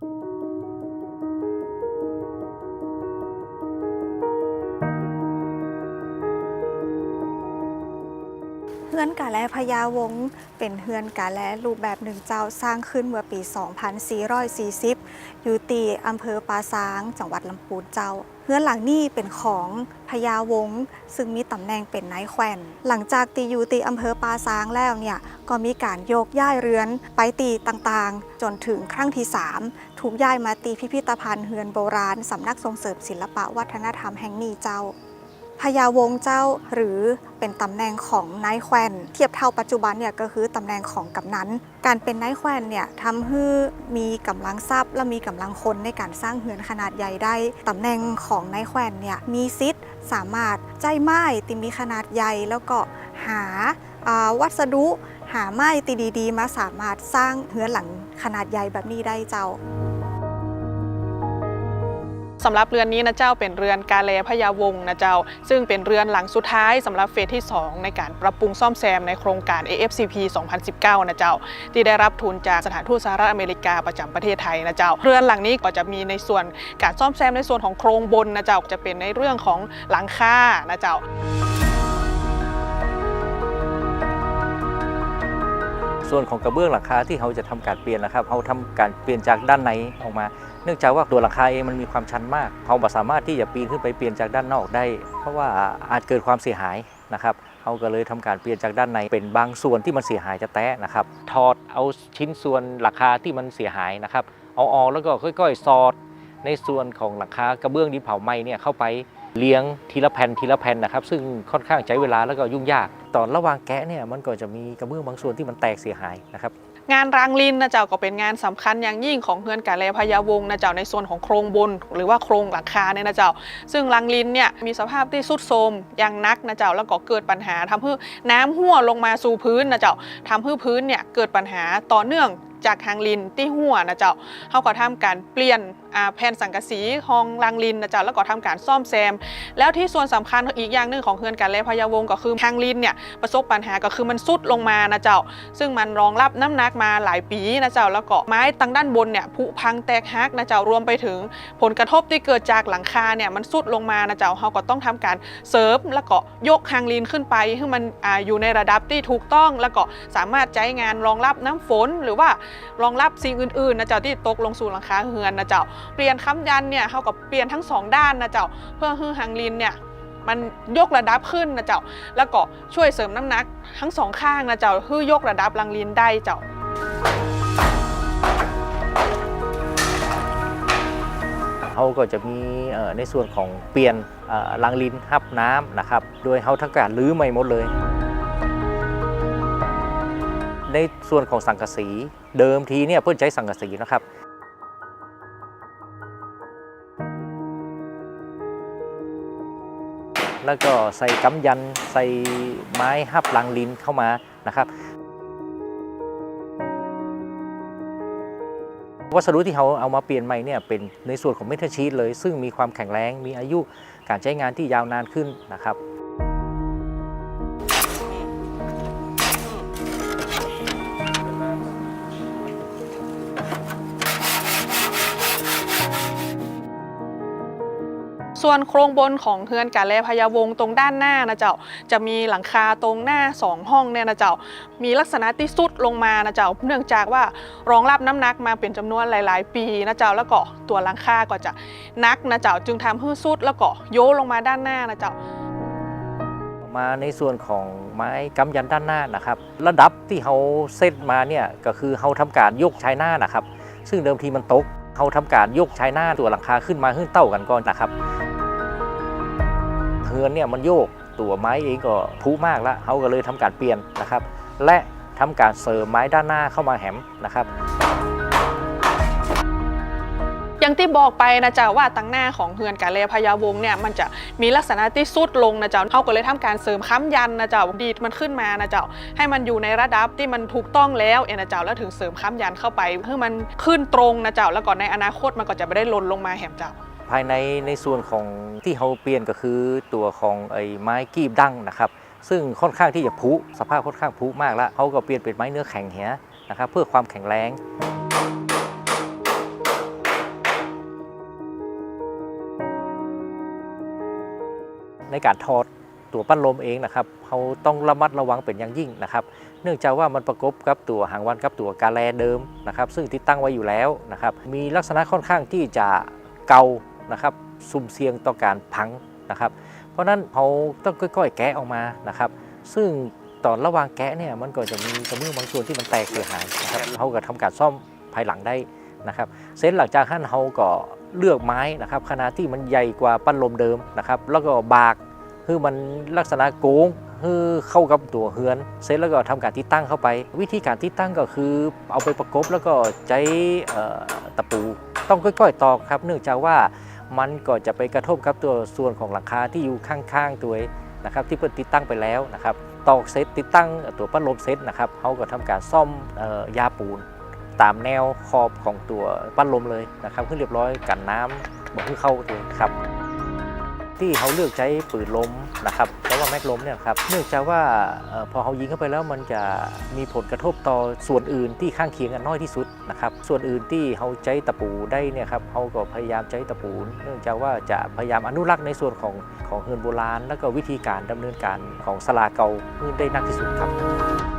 thank you เฮือนกาแลพญาวงศ์เป็นเฮือนกาแลรูปแบบหนึ่งเจ้าสร้างขึ้นเมื่อปี 2440 อยู่ตีอำเภอปาซางจังหวัดลำพูนเจ้า เฮือนหลังนี้เป็นของพญาวงศ์ซึ่งมีตำแหน่งเป็นนายแขวนหลังจากตีอยู่ตีอำเภอปาซางแล้วเนี่ยก็มีการโยกย้ายเรือนไปตีต่างๆ จนถึงครั้งที่ 3 ถูกย้ายมาตีพิพิธภัณฑ์เฮือนโบราณสำนักส่งเสริมศิลปะวัฒนธรรมแห่งนี้เจ้า พญาวงเจ้าหรือเป็นตำแหน่งของนายแขวนเทียบเท่าปัจจุบันเนี่ยก็คือตำแหน่งของกำนันการเป็นนายแขวนเนี่ยทำให้มีกำลังทรัพย์ และมีกำลังคนในการสร้างเหือนขนาดใหญ่ได้ตำแหน่งของนายแขวนเนี่ยมีซิทสามารถใจไม้ที่มีขนาดใหญ่แล้วก็หาอ่าวัสดุหาไม้ตีดีๆ มาสามารถสร้างเหือนหลังขนาดใหญ่แบบนี้ได้เจ้า สำหรับเรือนนี้นะเจ้าเป็นเรือนกาแลพญาวงนะเจ้า ซึ่งเป็นเรือนหลังสุดท้ายสำหรับเฟสที่ 2 ในการปรับปรุงซ่อมแซมในโครงการ AFCP 2019 นะเจ้า ที่ได้รับทุนจากสถานทูตสหรัฐอเมริกาประจำประเทศไทยนะเจ้า เรือนหลังนี้ก็จะมีในส่วนการซ่อมแซมในส่วนของโครงบนนะเจ้าจะเป็นในเรื่องของหลังคานะเจ้าส่วนของกระเบื้องหลังคาที่เขาจะทำการเปลี่ยนนะครับเขาทำการเปลี่ยนจากด้านในออกมา เนื่องจากว่าตัวหลังคาเองมันมีความชันมาก เขาบ่สามารถที่จะปีนขึ้นไปเปลี่ยนจากด้านนอกได้ เพราะว่าอาจเกิดความเสียหายนะครับเขาก็เลยทำการเปลี่ยนจากด้านในเป็นบางส่วนที่มันเสียหายจะแตะนะครับ ถอดเอาชิ้นส่วนหลังคาที่มันเสียหายนะครับ เอาออกแล้วก็ค่อย ๆ สอด ในส่วนของหลังคากระเบื้องดินเผาไหม้เนี่ยเข้าไปเลี้ยงทีละแผ่นทีละแผ่นนะครับ ซึ่งค่อนข้างใช้เวลาแล้วก็ยุ่งยาก ตอนระหว่างแกะเนี่ยมันก็จะมีกระเบื้องบางส่วนที่มันแตกเสียหายนะครับ งานรางลินนะเจ้าก็เป็นงานสำคัญอย่างยิ่งของเฮือนกาแลพยาวงนะเจ้าในส่วนของโครงบน หรือว่าโครงหลังคาเนี่ยนะเจ้า ซึ่งรางลินเนี่ยมีสภาพที่สุดโทรมอย่างนักนะเจ้าแล้วก็เกิดปัญหาทำให้น้ำรั่วลงมาสู่พื้นนะเจ้าทำให้พื้นเนี่ยเกิดปัญหาต่อเนื่อง จากทางลินที่หัวนะเจ้าเขาก็ทำการเปลี่ยนแผ่นสังกะสีของรางลินนะเจ้าแล้วก็ทำการซ่อมแซม แล้วที่ส่วนสำคัญอีกอย่างหนึ่งของเฮือนการแลพญาวงก็คือทางลินเนี่ยประสบปัญหาก็คือมันซุดลงมานะเจ้า ซึ่งมันรองรับน้ำหนักมาหลายปีนะเจ้าแล้วก็ไม้ตั้งด้านบนเนี่ยผุพังแตกหักนะเจ้ารวมไปถึงผลกระทบที่เกิดจากหลังคาเนี่ยมันสุดลงมานะเจ้าเขาก็ต้องทำการเสริมแล้วก็ยกหางลินขึ้นไปให้มันออยู่ในระดับที่ถูกต้องแล้วก็สามารถใช้งานรองรับน้ำฝนหรือว่ารองรับสิ่งอื่นๆนะเจ้าที่ตกลงสู่หลังคาเฮือนนะเจ้าเปลี่ยนค้ำยันเนี่ยเขาก็เปลี่ยนทั้งสองด้านนะเจ้าเพื่อให้หางลินเนี่ยมันยกระดับขึ้นนะเจ้า แล้วก็ช่วยเสริมน้ำหนักทั้งสองข้างนะเจ้าเพื่อยกระดับรังลินได้เจ้าเขาก็จะมีในส่วนของเปลี่ยนลังลินฮับน้ำนะครับ โดยเขาทั้งการลื้อใหม่หมดเลย ในส่วนของสังกะสีเดิมทีเนี่ยเพื่อนใช้สังกะสีนะครับแล้วก็ใส่กำยันใส่ไม้ฮับลังลินเข้ามานะครับ วัสดุที่เขาเอามาเปลี่ยนใหม่เนี่ยเป็นในส่วนของเมทัลชีตเลย ซึ่งมีความแข็งแรงมีอายุการใช้งานที่ยาวนานขึ้นนะครับ ส่วนโครงบนของเฮือนกาแลพญาวงตรงด้านหน้านะเจ้า จะมีหลังคาตรงหน้าสองห้องเนี่ยนะเจ้า มีลักษณะที่สุดลงมานะเจ้า เนื่องจากว่ารองรับน้ำหนักมาเป็นจำนวนหลาย ๆ ปีนะเจ้า แล้วก็ตัวหลังคาก็จะนักนะเจ้า จึงทำให้สุดแล้วก็โยลงมาด้านหน้านะเจ้ามาในส่วนของไม้กำยันด้านหน้านะครับ ระดับที่เขาเซตมาเนี่ยก็คือเขาทำการยกชายหน้านะครับ ซึ่งเดิมทีมันตกเขาทำการยกชายหน้าตัวหลังคาขึ้นมาขึ้นเต้ากันก่อนนะครับ เฮือนเนี่ยมันโยกตัวไม้เองก็พุมากแล้วเขาก็เลยทำการเปลี่ยนนะครับ และทำการเสริมไม้ด้านหน้าเข้ามาแหมนะครับอย่างที่บอกไปนะจ๊ะว่าตั้งหน้าของเฮือนกาเลพญาวงเนี่ยมันจะมีลักษณะที่สุดลงนะจ๊ะเขาก็เลยทำการเสริมค้ำยันนะจ๊ะดีดมันขึ้นมานะจ๊ะให้มันอยู่ในระดับที่มันถูกต้องแล้วเอ็นะจ๊ะแล้วถึงเสริมค้ำยันเข้าไปเพื่อมันขึ้นตรงนะจ๊ะแล้วก็ในอนาคตมันก็จะไม่ได้หล่นลงมาแหมจ๊ะ ภายในในส่วนของที่เขาเปลี่ยนก็คือตัวของไอ้ไม้กีบดั้งนะครับซึ่งค่อนข้างที่จะพุสภาพค่อนข้างพุมากแล้วเขาก็เปลี่ยนเป็นไม้เนื้อแข็งเหียนะครับเพื่อความแข็งแรงในการทอดตัวปั้นลมเองนะครับเขาต้องระมัดระวังเป็นอย่างยิ่งนะครับ เนื่องจากว่ามันประกบกับตัวหางวันกับตัวกาแลเดิมนะครับ ซึ่งติดตั้งไว้อยู่แล้วนะครับ มีลักษณะค่อนข้างที่จะเกา นะครับสุ่มเสี่ยงต่อการพังนะครับ เพราะฉะนั้นเขาต้องค่อยๆ แกะออกมานะครับ ซึ่งตอนระหว่างแกะเนี่ยมันก็จะมีกระเบื้องบางส่วนที่มันแตกเสียหายนะครับเขาก็ทำการซ่อมภายหลังได้นะครับเสร็จหลังจากนั้นเขาก็เลือกไม้นะครับขนาดที่มันใหญ่กว่าปั้นลมเดิมนะครับ แล้วก็บากคือมันลักษณะโกงคือเข้ากับตัวเฮือน เสร็จแล้วก็ทำการติดตั้งเข้าไป วิธีการติดตั้งก็คือเอาไปประกบแล้วก็ใช้เอ่อตะปู ต้องค่อยๆตอกครับ เนื่องจากว่า มันก็จะไปกระทบกับตัวส่วนของหลังคาที่อยู่ข้างๆตัวนะครับที่เพิ่นติดตั้งไปแล้วนะครับตอกเซตติดตั้งตัวปั้นลมเซตนะครับเขาก็ทำการซ่อมออยาปูน ตามแนวขอบของตัวปั้นลมเลยนะครับขึ้นเรียบร้อยกันน้ำบอกให้เข้าตัวครับ ที่เขาเลือกใช้ปืนลมนะครับเพราะว่าแม็กลมเนี่ยครับเนื่องจากว่าพอเขายิงเข้าไปแล้วมันจะมีผลกระทบต่อส่วนอื่นที่ข้างเคียงกันน้อยที่สุดนะครับส่วนอื่นที่เขาใช้ตะปูได้เนี่ยครับเขาก็พยายามใช้ตะปู เนื่องจากว่าจะพยายามอนุรักษ์ในส่วนของของเฮือนโบราณ แล้วก็วิธีการดำเนินการของสลาเก่าให้ได้นักที่สุดครับ